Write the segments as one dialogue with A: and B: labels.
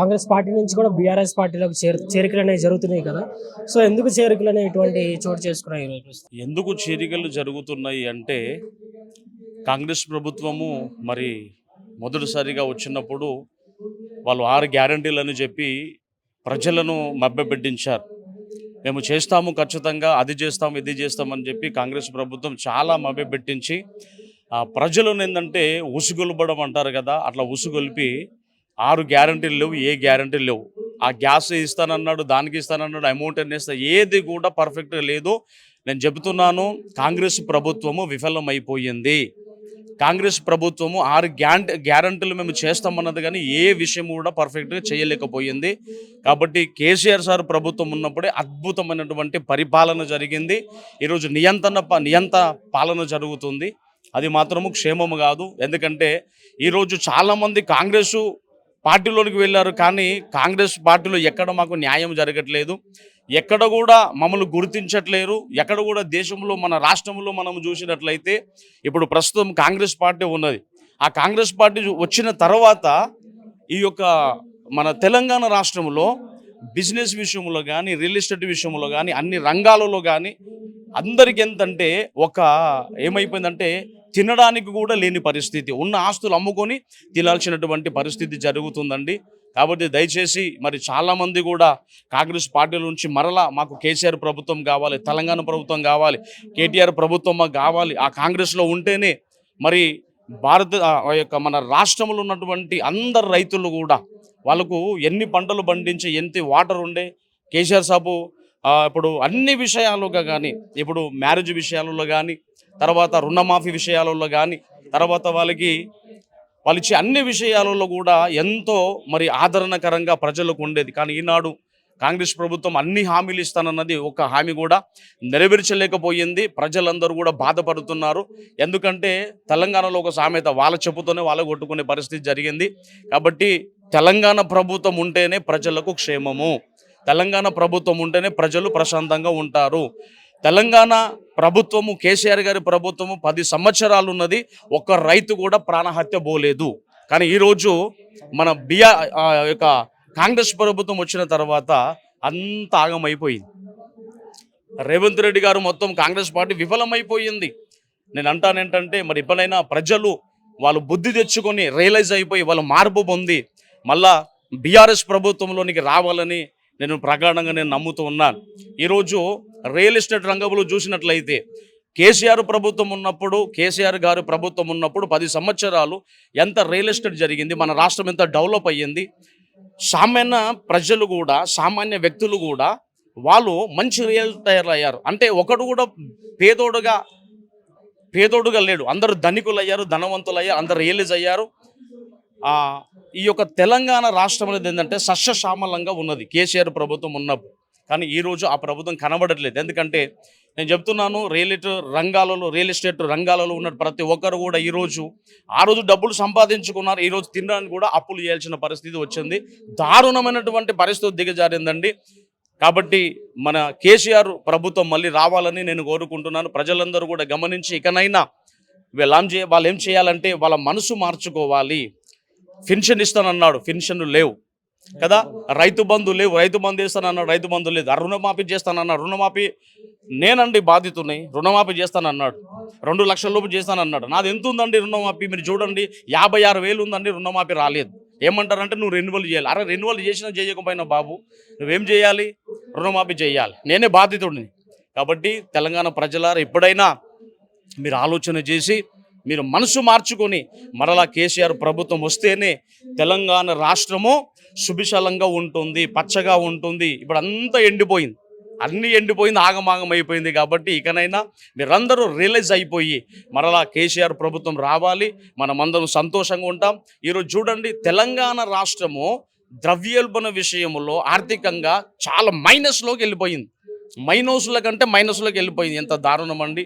A: Congress party నుంచి కూడా BRS పార్టీలోకి చేరు చేరికలు అనేవి జరుగుతున్నాయి కదా. సో ఎందుకు చేరికలు అనేటువంటి ఇటువంటి చోటు చేసుకున్నాయి ఈరోజు
B: ఎందుకు చేరికలు జరుగుతున్నాయి అంటే కాంగ్రెస్ ప్రభుత్వము మరి మొదటిసారిగా వచ్చినప్పుడు వాళ్ళు ఆరు గ్యారంటీలని చెప్పి ప్రజలను మభ్యపెట్టించారు. మేము చేస్తాము ఖచ్చితంగా అది చేస్తాము ఇది చేస్తామని చెప్పి కాంగ్రెస్ ప్రభుత్వం చాలా మభ్యపెట్టించి ప్రజలను ఏంటంటే ఉసుగొల్పడం అంటారు కదా అట్లా ఉసుగొల్పి ఆరు గ్యారంటీలు లేవు ఏ గ్యారంటీలు లేవు. ఆ గ్యాస్ ఇస్తానన్నాడు దానికి ఇస్తానన్నాడు అమౌంట్ అని ఇస్తా ఏది కూడా పర్ఫెక్ట్గా లేదు. నేను చెబుతున్నాను కాంగ్రెస్ ప్రభుత్వము విఫలమైపోయింది. కాంగ్రెస్ ప్రభుత్వము ఆరు గ్యారంటీ గ్యారంటీలు మేము చేస్తామన్నది కానీ ఏ విషయం కూడా పర్ఫెక్ట్గా చేయలేకపోయింది. కాబట్టి కేసీఆర్ సార్ ప్రభుత్వం ఉన్నప్పుడే అద్భుతమైనటువంటి పరిపాలన జరిగింది. ఈరోజు నియంత్రణ ప- నియంత పాలన జరుగుతుంది. అది మాత్రము క్షేమము కాదు. ఎందుకంటే ఈరోజు చాలామంది కాంగ్రెస్ పార్టీలోనికి వెళ్ళారు కానీ కాంగ్రెస్ పార్టీలో ఎక్కడ మాకు న్యాయం జరగట్లేదు. ఎక్కడ కూడా మమ్మల్ని గుర్తించట్లేరు. ఎక్కడ కూడా దేశంలో మన రాష్ట్రంలో మనం చూసినట్లయితే ఇప్పుడు ప్రస్తుతం కాంగ్రెస్ పార్టీ ఉన్నది. ఆ కాంగ్రెస్ పార్టీ వచ్చిన తర్వాత ఈ యొక్క మన తెలంగాణ రాష్ట్రంలో బిజినెస్ విషయంలో కానీ రియల్ ఎస్టేట్ విషయంలో కానీ అన్ని రంగాలలో కానీ అందరికి ఎంతంటే ఒక ఏమైపోయిందంటే తినడానికి కూడా లేని పరిస్థితి. ఉన్న ఆస్తులు అమ్ముకొని తినాల్సినటువంటి పరిస్థితి జరుగుతుందండి. కాబట్టి దయచేసి మరి చాలామంది కూడా కాంగ్రెస్ పార్టీల నుంచి మరలా మాకు కేసీఆర్ ప్రభుత్వం కావాలి తెలంగాణ ప్రభుత్వం కావాలి కేటీఆర్ ప్రభుత్వం మాకు కావాలి ఆ కాంగ్రెస్లో ఉంటేనే మరి భారత ఆ యొక్క మన రాష్ట్రంలో ఉన్నటువంటి అందరు రైతులు కూడా వాళ్ళకు ఎన్ని పంటలు పండించి ఎంత వాటర్ ఉండే కేసీఆర్ సాబు ఇప్పుడు అన్ని విషయాలుగా కానీ ఇప్పుడు మ్యారేజ్ విషయాలలో కానీ తర్వాత రుణమాఫీ విషయాలలో కానీ తర్వాత వాళ్ళకి వాళ్ళు ఇచ్చే అన్ని విషయాలలో కూడా ఎంతో మరి ఆదరణకరంగా ప్రజలకు ఉండేది. కానీ ఈనాడు కాంగ్రెస్ ప్రభుత్వం అన్ని హామీలు ఇస్తానన్నది ఒక హామీ కూడా నెరవేర్చలేకపోయింది. ప్రజలందరూ కూడా బాధపడుతున్నారు. ఎందుకంటే తెలంగాణలో ఒక సామెత వాళ్ళ చెప్పుతోనే వాళ్ళ కొట్టుకునే పరిస్థితి జరిగింది. కాబట్టి తెలంగాణ ప్రభుత్వం ఉంటేనే ప్రజలకు క్షేమము. తెలంగాణ ప్రభుత్వం ఉంటేనే ప్రజలు ప్రశాంతంగా ఉంటారు. తెలంగాణ ప్రభుత్వము కేసీఆర్ గారి ప్రభుత్వము పది సంవత్సరాలు ఉన్నది ఒక్క రైతు కూడా ప్రాణహత్య పోలేదు. కానీ ఈరోజు మన బిఆర్ యొక్క కాంగ్రెస్ ప్రభుత్వం వచ్చిన తర్వాత అంత ఆగమైపోయింది. రేవంత్ రెడ్డి గారు మొత్తం కాంగ్రెస్ పార్టీ విఫలమైపోయింది. నేను అంటానేంటంటే మరి ఎప్పుడైనా ప్రజలు వాళ్ళు బుద్ధి తెచ్చుకొని రియలైజ్ అయిపోయి వాళ్ళు మార్పు పొంది మళ్ళా బీఆర్ఎస్ ప్రభుత్వంలోనికి రావాలని నేను ప్రగాఢంగా నేను నమ్ముతూ ఉన్నాను. ఈరోజు రియల్ ఎస్టేట్ రంగంలో చూసినట్లయితే కేసీఆర్ ప్రభుత్వం ఉన్నప్పుడు కేసీఆర్ గారు ప్రభుత్వం ఉన్నప్పుడు పది సంవత్సరాలు ఎంత రియల్ ఎస్టేట్ జరిగింది మన రాష్ట్రం ఎంత డెవలప్ అయ్యింది సామాన్య ప్రజలు కూడా సామాన్య వ్యక్తులు కూడా వాళ్ళు మంచి రియల్ తయారయ్యారు. అయ్యారు అంటే ఒకడు కూడా పేదోడుగా పేదోడుగా లేడు. అందరూ ధనికులు అయ్యారు ధనవంతులు అయ్యారు అందరు రియలైజ్ అయ్యారు. ఈ యొక్క తెలంగాణ రాష్ట్రం అనేది ఏంటంటే సస్యశ్యామలంగా ఉన్నది. కేసీఆర్ ప్రభుత్వం ఉన్నప్పుడు. కానీ ఈరోజు ఆ ప్రభుత్వం కనబడట్లేదు. ఎందుకంటే నేను చెప్తున్నాను రియల్ రంగాలలో రియల్ ఎస్టేట్ రంగాలలో ఉన్న ప్రతి ఒక్కరు కూడా ఈరోజు ఆ రోజు డబ్బులు సంపాదించుకున్నారు. ఈరోజు తినడానికి కూడా అప్పులు చేయాల్సిన పరిస్థితి వచ్చింది. దారుణమైనటువంటి పరిస్థితి దిగజారిందండి. కాబట్టి మన కేసీఆర్ ప్రభుత్వం మళ్ళీ రావాలని నేను కోరుకుంటున్నాను. ప్రజలందరూ కూడా గమనించి ఇకనైనా వీళ్ళు ఏం చేయ వాళ్ళు ఏం చేయాలంటే వాళ్ళ మనసు మార్చుకోవాలి. పెన్షన్ ఇస్తానన్నాడు పెన్షన్లు లేవు. కదా? రైతు బంధు లేవు రైతు బంధు ఇస్తానన్నాడు రైతు బంధు లేదు. ఆ రుణమాఫీ చేస్తానన్నాడు రుణమాఫీ నేనండి బాధితుని రుణమాఫీ చేస్తానన్నాడు. రెండు లక్షల లోపు చేస్తానన్నాడు. నాది ఎంత ఉందండి రుణమాఫీ? మీరు చూడండి యాభై ఆరు వేలు ఉందండి రుణమాఫీ రాలేదు. ఏమంటారంటే నువ్వు రెన్యువల్ చేయాలి. అరే రెన్యువల్ చేసినా చేయకపోయినా బాబు నువ్వేం చేయాలి? రుణమాఫీ చేయాలి. నేనే బాధితుడిని. కాబట్టి తెలంగాణ ప్రజలారా ఎప్పుడైనా మీరు ఆలోచన చేసి మీరు మనసు మార్చుకొని మరలా కేసీఆర్ ప్రభుత్వం వస్తేనే తెలంగాణ రాష్ట్రము సుభిశలంగా ఉంటుంది పచ్చగా ఉంటుంది. ఇప్పుడు అంతా ఎండిపోయింది. అన్నీ ఎండిపోయింది ఆగమాగం అయిపోయింది కాబట్టి ఇకనైనా మీరందరూ రియలైజ్ అయిపోయి మరలా కేసీఆర్ ప్రభుత్వం రావాలి. మనమందరం సంతోషంగా ఉంటాం. ఈరోజు చూడండి తెలంగాణ రాష్ట్రము ద్రవ్యోల్బణ విషయంలో ఆర్థికంగా చాలా మైనస్లోకి వెళ్ళిపోయింది. మైనస్ల కంటే మైనస్లోకి వెళ్ళిపోయింది. ఎంత దారుణం అండి.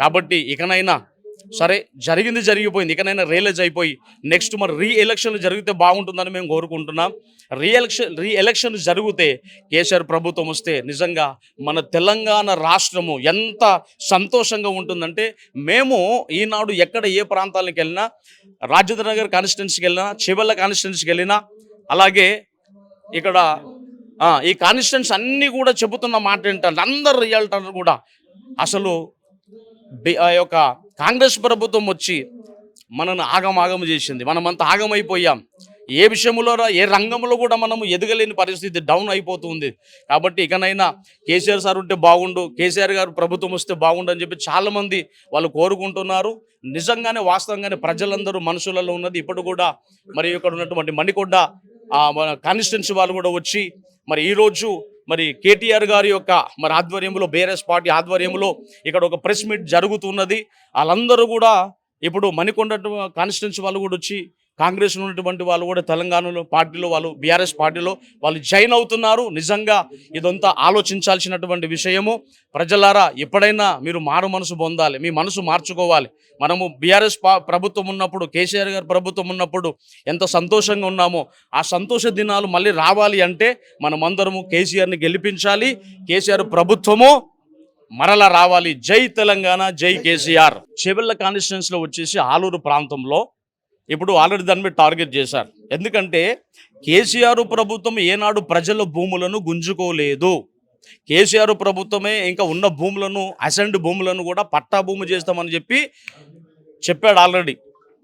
B: కాబట్టి ఇకనైనా సరే జరిగింది జరిగిపోయింది. ఇకనైనా రియలైజ్ అయిపోయి నెక్స్ట్ మరి రీ ఎలక్షన్లు జరిగితే బాగుంటుందని మేము కోరుకుంటున్నాం. రీ ఎలక్షన్ రీ ఎలక్షన్ జరిగితే కేసీఆర్ ప్రభుత్వం వస్తే నిజంగా మన తెలంగాణ రాష్ట్రము ఎంత సంతోషంగా ఉంటుందంటే మేము ఈనాడు ఎక్కడ ఏ ప్రాంతాలకు వెళ్ళినా రాజేంద్ర నగర్ కాన్స్టిట్యున్సీకి వెళ్ళినా చివల్ల కాన్స్టిట్యున్సీకి వెళ్ళినా అలాగే ఇక్కడ ఈ కాన్స్టిట్యూన్స్ అన్నీ కూడా చెబుతున్న మాట ఏంటంటే అందరు రియల్టర్ కూడా. అసలు ఆ యొక్క కాంగ్రెస్ ప్రభుత్వం వచ్చి మనను ఆగమాగం చేసింది. మనమంతా ఆగమైపోయాం. ఏ విషయంలో ఏ రంగంలో కూడా మనము ఎదగలేని పరిస్థితి డౌన్ అయిపోతుంది. కాబట్టి ఇకనైనా కేసీఆర్ సార్ ఉంటే బాగుండు కేసీఆర్ గారు ప్రభుత్వం వస్తే బాగుండు అని చెప్పి చాలామంది వాళ్ళు కోరుకుంటున్నారు. నిజంగానే వాస్తవంగానే ప్రజలందరూ మనుషులలో ఉన్నది. ఇప్పుడు కూడా మరి ఇక్కడ ఉన్నటువంటి మణికొండ మన కాన్స్టిట్యున్సీ వాళ్ళు కూడా వచ్చి మరి ఈరోజు మరి కేటీఆర్ గారి యొక్క మరి ఆధ్వర్యంలో బీఆర్ఎస్ పార్టీ ఆధ్వర్యంలో ఇక్కడ ఒక ప్రెస్ మీట్ జరుగుతున్నది. వాళ్ళందరూ కూడా ఇప్పుడు మణికొండ కాన్స్టిట్యున్సీ వాళ్ళు కూడా వచ్చి కాంగ్రెస్ ఉన్నటువంటి వాళ్ళు కూడా తెలంగాణలో పార్టీలో వాళ్ళు బీఆర్ఎస్ పార్టీలో వాళ్ళు జాయిన్ అవుతున్నారు. నిజంగా ఇదంతా ఆలోచించాల్సినటువంటి విషయము. ప్రజలారా ఎప్పుడైనా మీరు మారు మనసు పొందాలి మీ మనసు మార్చుకోవాలి. మనము బీఆర్ఎస్ ప్రభుత్వం ఉన్నప్పుడు కేసీఆర్ గారు ప్రభుత్వం ఉన్నప్పుడు ఎంత సంతోషంగా ఉన్నామో ఆ సంతోష దినాలు మళ్ళీ రావాలి అంటే మనమందరము కేసీఆర్ని గెలిపించాలి. కేసీఆర్ ప్రభుత్వము మరలా రావాలి. జై తెలంగాణ జై కేసీఆర్. చెవెళ్ళ కాన్స్టిట్యున్సీలో వచ్చేసి ఆలూరు ప్రాంతంలో ఇప్పుడు ఆల్రెడీ దాని మీద టార్గెట్ చేశారు. ఎందుకంటే కేసీఆర్ ప్రభుత్వం ఏనాడు ప్రజల భూములను గుంజుకోలేదు. కేసీఆర్ ప్రభుత్వమే ఇంకా ఉన్న భూములను అసెండ్ భూములను కూడా పట్టా భూమి చేస్తామని చెప్పి చెప్పాడు ఆల్రెడీ.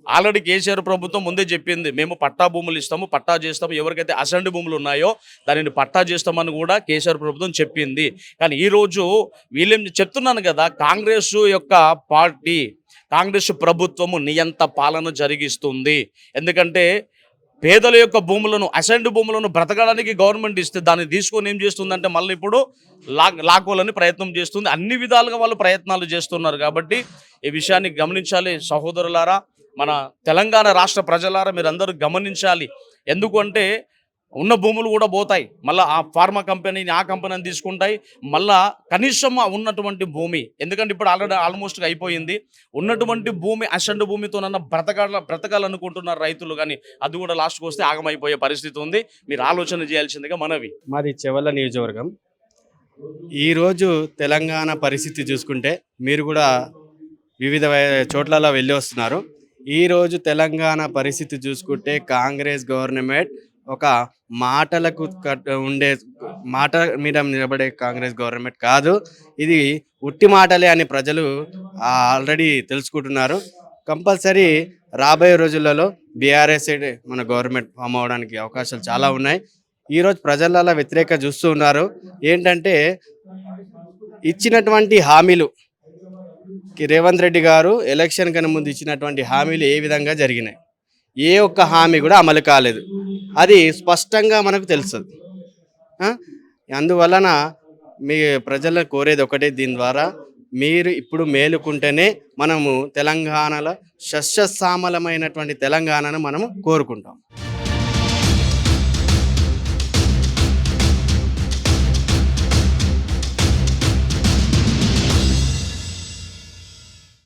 B: ఆల్రెడీ కేసీఆర్ ప్రభుత్వం ముందే చెప్పింది మేము పట్టా భూములు ఇస్తాము పట్టా చేస్తాము ఎవరికైతే అసెండ్ భూములు ఉన్నాయో దానిని పట్టా చేస్తామని కూడా కేసీఆర్ ప్రభుత్వం చెప్పింది. కానీ ఈరోజు వీళ్ళేం చెప్తున్నాను కదా కాంగ్రెస్ యొక్క పార్టీ కాంగ్రెస్ ప్రభుత్వము నియంత పాలన జరిగిస్తుంది. ఎందుకంటే పేదల యొక్క భూములను అసెండ్ భూములను బ్రతకడానికి గవర్నమెంట్ ఇస్తే దాన్ని తీసుకొని ఏం చేస్తుందంటే మళ్ళీ ఇప్పుడు లాక్ లాక్కోవాలని ప్రయత్నం చేస్తుంది. అన్ని విధాలుగా వాళ్ళు ప్రయత్నాలు చేస్తున్నారు కాబట్టి ఈ విషయాన్ని గమనించాలి సహోదరులారా. మన తెలంగాణ రాష్ట్ర ప్రజలారా మీరందరూ గమనించాలి. ఎందుకంటే ఉన్న భూములు కూడా పోతాయి. మళ్ళీ ఆ ఫార్మా కంపెనీని ఆ కంపెనీని తీసుకుంటాయి. మళ్ళా కనీసం ఉన్నటువంటి భూమి ఎందుకంటే ఇప్పుడు ఆల్రెడీ ఆల్మోస్ట్ అయిపోయింది. ఉన్నటువంటి భూమి అసండు భూమితోనన్నా బ్రతకాల బ్రతకాలనుకుంటున్నారు రైతులు కానీ అది కూడా లాస్ట్కి వస్తే ఆగమైపోయే పరిస్థితి ఉంది. మీరు ఆలోచన చేయాల్సిందిగా మనవి.
C: మాది చెవల్ల నియోజకవర్గం. ఈరోజు తెలంగాణ పరిస్థితి చూసుకుంటే మీరు కూడా వివిధ చోట్లలో వెళ్ళి వస్తున్నారు. ఈరోజు తెలంగాణ పరిస్థితి చూసుకుంటే కాంగ్రెస్ గవర్నమెంట్ ఒక మాటలకు ఉండే మాట మీద నిలబడే కాంగ్రెస్ గవర్నమెంట్ కాదు. ఇది ఉట్టి మాటలే అని ప్రజలు ఆల్రెడీ తెలుసుకుంటున్నారు. కంపల్సరీ రాబోయే రోజులలో బీఆర్ఎస్ మన గవర్నమెంట్ ఫామ్ అవడానికి అవకాశాలు చాలా ఉన్నాయి. ఈరోజు ప్రజలలో వ్యతిరేక చూస్తూ ఉన్నారు. ఏంటంటే ఇచ్చినటువంటి హామీలు రేవంత్ రెడ్డి గారు ఎలక్షన్ కన్నా ముందు ఇచ్చినటువంటి హామీలు ఏ విధంగా జరిగినాయి? ఏ ఒక్క హామీ కూడా అమలు కాలేదు. అది స్పష్టంగా మనకు తెలుస్తుంది. అందువలన మీ ప్రజలు కోరేది ఒకటే దీని ద్వారా మీరు ఇప్పుడు మేలుకుంటేనే మనము తెలంగాణలో సస్యశ్యామలమైనటువంటి తెలంగాణను మనము కోరుకుంటాం.